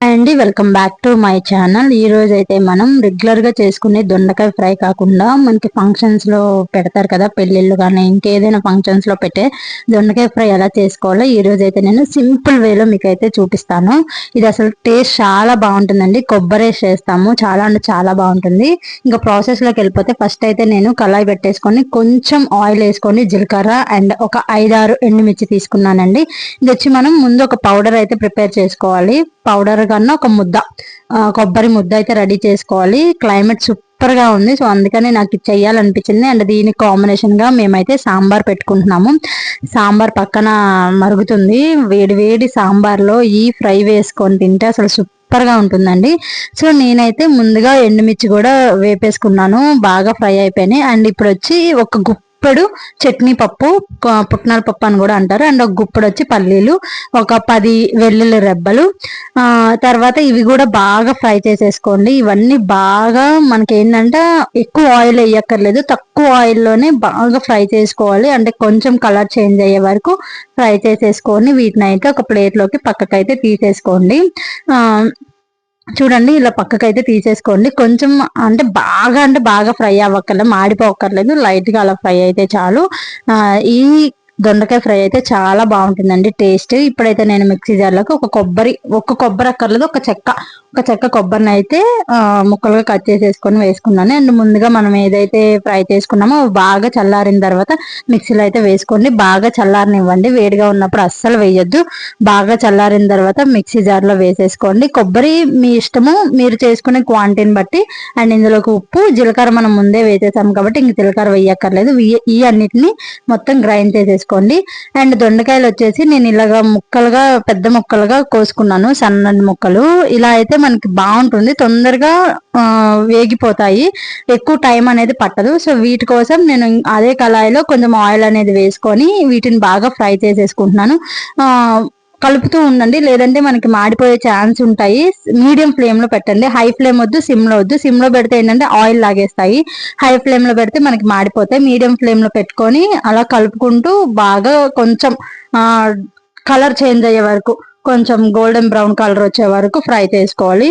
అండి welcome back to my channel. ఈ రోజు అయితే మనం రెగ్యులర్గా చేసుకునే దొండకాయ ఫ్రై కాకుండా మనకి ఫంక్షన్స్లో పెడతారు కదా పెళ్ళిళ్ళు కానీ ఇంకేదైనా ఫంక్షన్స్లో పెట్టే దొండకాయ ఫ్రై ఎలా చేసుకోవాలో ఈ రోజు అయితే నేను సింపుల్ వేలో మీకు అయితే చూపిస్తాను. ఇది అసలు టేస్ట్ చాలా బాగుంటుందండి. కొబ్బరి చేస్తాము చాలా అంటే చాలా బాగుంటుంది. ఇంకా ప్రాసెస్లోకి వెళ్ళిపోతే ఫస్ట్ అయితే నేను కళాయి పెట్టేసుకొని కొంచెం ఆయిల్ వేసుకొని జీలకర్ర అండ్ ఒక ఐదారు ఎండుమిర్చి తీసుకున్నానండి. ఇది వచ్చి మనం ముందు ఒక పౌడర్ అయితే ప్రిపేర్ చేసుకోవాలి. పౌడర్ కన్నా ఒక ముద్ద కొబ్బరి ముద్ద అయితే రెడీ చేసుకోవాలి. క్లైమేట్ సూపర్గా ఉంది. సో అందుకని నాకు చెయ్యాలనిపించింది. అండ్ దీనికి కాంబినేషన్గా మేమైతే సాంబార్ పెట్టుకుంటున్నాము. సాంబార్ పక్కన మరుగుతుంది. వేడి వేడి సాంబార్లో ఈ ఫ్రై వేసుకొని తింటే అసలు సూపర్గా ఉంటుందండి. సో నేనైతే ముందుగా ఎండుమిర్చి కూడా వేపేసుకున్నాను. బాగా ఫ్రై అయిపోయినాయి. అండ్ ఇప్పుడు వచ్చి ఒక గుప్ప గుప్పెడు చట్నీ పప్పు పుట్నాల పప్పు అని కూడా అంటారు. అండ్ ఒక గుప్పెడు వచ్చి పల్లీలు ఒక పది వెల్లుల్లి రెబ్బలు. తర్వాత ఇవి కూడా బాగా ఫ్రై చేసేసుకోండి. ఇవన్నీ బాగా మనకి ఏంటంటే ఎక్కువ ఆయిల్ వేయక్కర్లేదు. తక్కువ ఆయిల్లోనే బాగా ఫ్రై చేసుకోవాలి. అంటే కొంచెం కలర్ చేంజ్ అయ్యే వరకు ఫ్రై చేసేసుకొని వీటిని అయితే ఒక ప్లేట్లోకి పక్కకైతే తీసేసుకోండి. ఆ చూడండి ఇలా పక్కకైతే తీసేసుకోండి. కొంచెం అంటే బాగా అంటే బాగా ఫ్రై అవ్వక్కర్లేదు మాడిపోక్కర్లేదు లైట్గా అలా ఫ్రై అయితే చాలు. ఈ దొండకాయ ఫ్రై అయితే చాలా బాగుంటుందండి టేస్ట్. ఇప్పుడైతే నేను మిక్సీ జార్లోకి ఒక కొబ్బరి ఒక కొబ్బరి అక్కర్లేదు ఒక చెక్క ఒక చెక్క కొబ్బరిని అయితే ముక్కలుగా కట్ చేసేసుకొని వేసుకున్నాను. అండ్ ముందుగా మనం ఏదైతే ఫ్రై చేసుకున్నామో బాగా చల్లారిన తర్వాత మిక్సీలో అయితే వేసుకోండి. బాగా చల్లారనివ్వండి. వేడిగా ఉన్నప్పుడు అస్సలు వేయొద్దు. బాగా చల్లారిన తర్వాత మిక్సీ జార్లో వేసేసుకోండి. కొబ్బరి మీ ఇష్టము మీరు చేసుకునే క్వాంటిటీని బట్టి. అండ్ ఇందులోకి ఉప్పు జీలకర్ర మనం ముందే వేసేసాం కాబట్టి ఇంక జీలకర్ర వేయక్కర్లేదు. ఈ అన్నిటిని మొత్తం గ్రైండ్ చేసేసుకోండి. అండ్ దొండకాయలు వచ్చేసి నేను ఇలాగా ముక్కలుగా పెద్ద ముక్కలుగా కోసుకున్నాను. సన్నటి ముక్కలు. ఇలా అయితే మనకి బాగుంటుంది. తొందరగా వేగిపోతాయి. ఎక్కువ టైం అనేది పట్టదు. సో వీటి కోసం నేను అదే కళాయిలో కొంచెం ఆయిల్ అనేది వేసుకొని వీటిని బాగా ఫ్రై చేసేసుకుంటున్నాను. కలుపుతూ ఉండండి. లేదంటే మనకి మాడిపోయే ఛాన్స్ ఉంటాయి. మీడియం ఫ్లేమ్లో పెట్టండి. హై ఫ్లేమ్ వద్దు సిమ్లో వద్దు. సిమ్లో పెడితే ఏంటంటే ఆయిల్ లాగేస్తాయి. హై ఫ్లేమ్లో పెడితే మనకి మాడిపోతాయి. మీడియం ఫ్లేమ్లో పెట్టుకొని అలా కలుపుకుంటూ బాగా కొంచెం కలర్ చేంజ్ అయ్యే వరకు కొంచెం గోల్డెన్ బ్రౌన్ కలర్ వచ్చే వరకు ఫ్రై చేసుకోవాలి.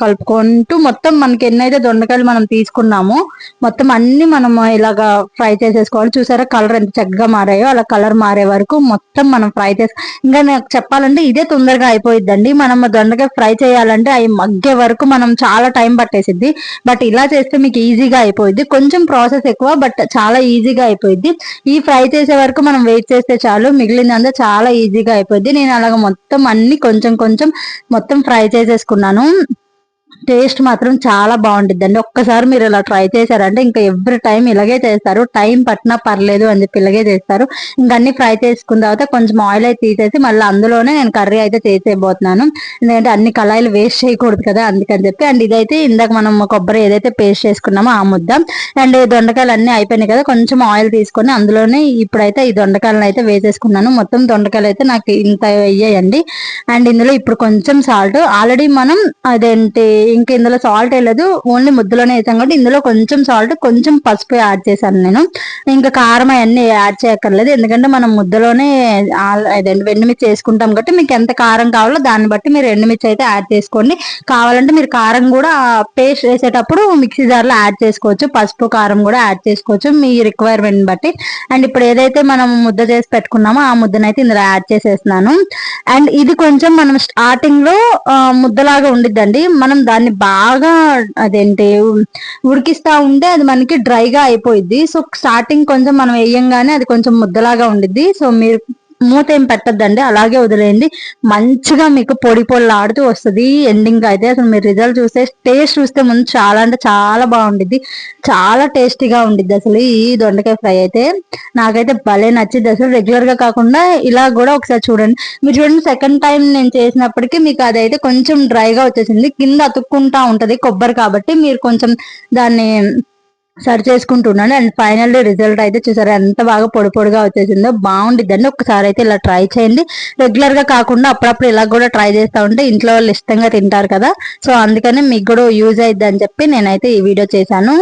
కలుపుకుంటూ మొత్తం మనకి ఎన్నైతే దొండకాయలు మనం తీసుకున్నామో మొత్తం అన్ని మనం ఇలాగా ఫ్రై చేసేసుకోవాలి. చూసారా కలర్ ఎంత చక్కగా మారాయో అలా కలర్ మారే వరకు మొత్తం మనం ఫ్రై చేసి ఇంకా నాకు చెప్పాలంటే ఇదే తొందరగా అయిపోయిద్దండి. మనం దొండకాయ ఫ్రై చేయాలంటే అవి మగ్గే వరకు మనం చాలా టైం పట్టేసిద్ది. బట్ ఇలా చేస్తే మీకు ఈజీగా అయిపోయింది కొంచెం ప్రాసెస్ ఎక్కువ బట్ చాలా ఈజీగా అయిపోయింది ఈ ఫ్రై చేసే వరకు మనం వెయిట్ చేస్తే చాలు మిగిలిందంతా చాలా ఈజీగా అయిపోయింది నేను అలాగ మొత్తం మొత్తం అన్ని కొంచెం కొంచెం మొత్తం ఫ్రై చేసేసుకున్నాను. టేస్ట్ మాత్రం చాలా బాగుంటుంది ఒక్కసారి మీరు ఇలా ట్రై చేశారంటే ఇంకా ఎవ్రీ టైం ఇలాగే చేస్తారు. టైం పట్టినా పర్లేదు అని చెప్పి ఇలాగే చేస్తారు. ఇంకా అన్ని ఫ్రై చేసుకున్న తర్వాత కొంచెం ఆయిల్ అయితే తీసేసి మళ్ళీ అందులోనే నేను కర్రీ అయితే చేసేయబోతున్నాను. ఎందుకంటే అన్ని కళాయిలు వేస్ట్ చేయకూడదు కదా అందుకని చెప్పి. అండ్ ఇదైతే ఇందాక మనం కొబ్బరి ఏదైతే పేస్ట్ చేసుకున్నామో ఆ ముద్ద. అండ్ దొండకాయలు అన్ని అయిపోయినాయి కదా కొంచెం ఆయిల్ తీసుకొని అందులోనే ఇప్పుడైతే ఈ దొండకాయలను అయితే వేసేసుకున్నాను. మొత్తం దొండకాయలు అయితే నాకు ఇంత వేయండి అండ్ ఇందులో ఇప్పుడు కొంచెం సాల్ట్ ఆల్రెడీ మనం అదేంటి ఇంకా ఇందులో సాల్ట్ వేయలేదు ఓన్లీ ముద్దలోనే వేసాం కాబట్టి ఇందులో కొంచెం సాల్ట్ కొంచెం పసుపు యాడ్ చేశాను నేను. ఇంకా కారం అవన్నీ యాడ్ చేయక్కర్లేదు. ఎందుకంటే మనం ముద్దలోనే అదేంటి ఎండుమిర్చి చేసుకుంటాం కాబట్టి మీకు ఎంత కారం కావాలో దాన్ని బట్టి మీరు ఎండుమిర్చి అయితే యాడ్ చేసుకోండి. కావాలంటే మీరు కారం కూడా పేస్ట్ వేసేటప్పుడు మిక్సీ జార్లో యాడ్ చేసుకోవచ్చు. పసుపు కారం కూడా యాడ్ చేసుకోవచ్చు. మీ రిక్వైర్మెంట్ బట్టి. అండ్ ఇప్పుడు ఏదైతే మనం ముద్ద చేసి పెట్టుకున్నామో ఆ ముద్దనైతే ఇందులో యాడ్ చేసేస్తున్నాను. అండ్ ఇది కొంచెం మనం స్టార్టింగ్లో ముద్దలాగా ఉండిద్దండి. మనం దాన్ని బాగా అదేంటి ఉడికిస్తా ఉంటే అది మనకి డ్రైగా అయిపోయింది సో స్టార్టింగ్ కొంచెం మనం వేయంగానే అది కొంచెం ముద్దలాగా ఉండిద్ది. సో మీరు మూత ఏం పెట్టద్దండి అలాగే వదిలేయండి. మంచిగా మీకు పొడి పొడి ఆడుతూ వస్తుంది. ఎండింగ్ అయితే అసలు మీరు రిజల్ట్ చూస్తే టేస్ట్ చూస్తే ముందు చాలా అంటే చాలా బాగుండిద్ది. చాలా టేస్టీగా ఉండిద్ది అసలు ఈ దొండకాయ ఫ్రై అయితే. నాకైతే భలే నచ్చింది అసలు. రెగ్యులర్గా కాకుండా ఇలా కూడా ఒకసారి చూడండి. మీరు చూడండి సెకండ్ టైం నేను చేసినప్పటికీ మీకు అదైతే కొంచెం డ్రైగా వచ్చేసింది. కింద అతుక్కుంటా ఉంటది కొబ్బరి కాబట్టి మీరు కొంచెం దాన్ని సరి చేసుకుంటున్నాను. అండ్ ఫైనల్ రిజల్ట్ అయితే చూసారు ఎంత బాగా పొడి పొడిగా వచ్చేసిందో బాగుండిద్దండి. ఒకసారి అయితే ఇలా ట్రై చేయండి. రెగ్యులర్గా కాకుండా అప్పుడప్పుడు ఇలా కూడా ట్రై చేస్తూ ఉంటే ఇంట్లో వాళ్ళు ఇష్టంగా తింటారు కదా. సో అందుకని మీకు కూడా యూజ్ అయిద్ది అని చెప్పి నేనైతే ఈ వీడియో చేశాను.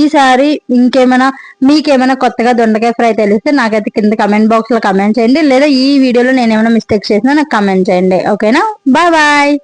ఈసారి ఇంకేమైనా మీకేమైనా కొత్తగా దొండకాయ ఫ్రై తెలిస్తే నాకైతే కింద కమెంట్ బాక్స్లో కమెంట్ చేయండి. లేదా ఈ వీడియోలో నేను ఏమైనా చేసినా నాకు కమెంట్ చేయండి. ఓకేనా? Bye bye.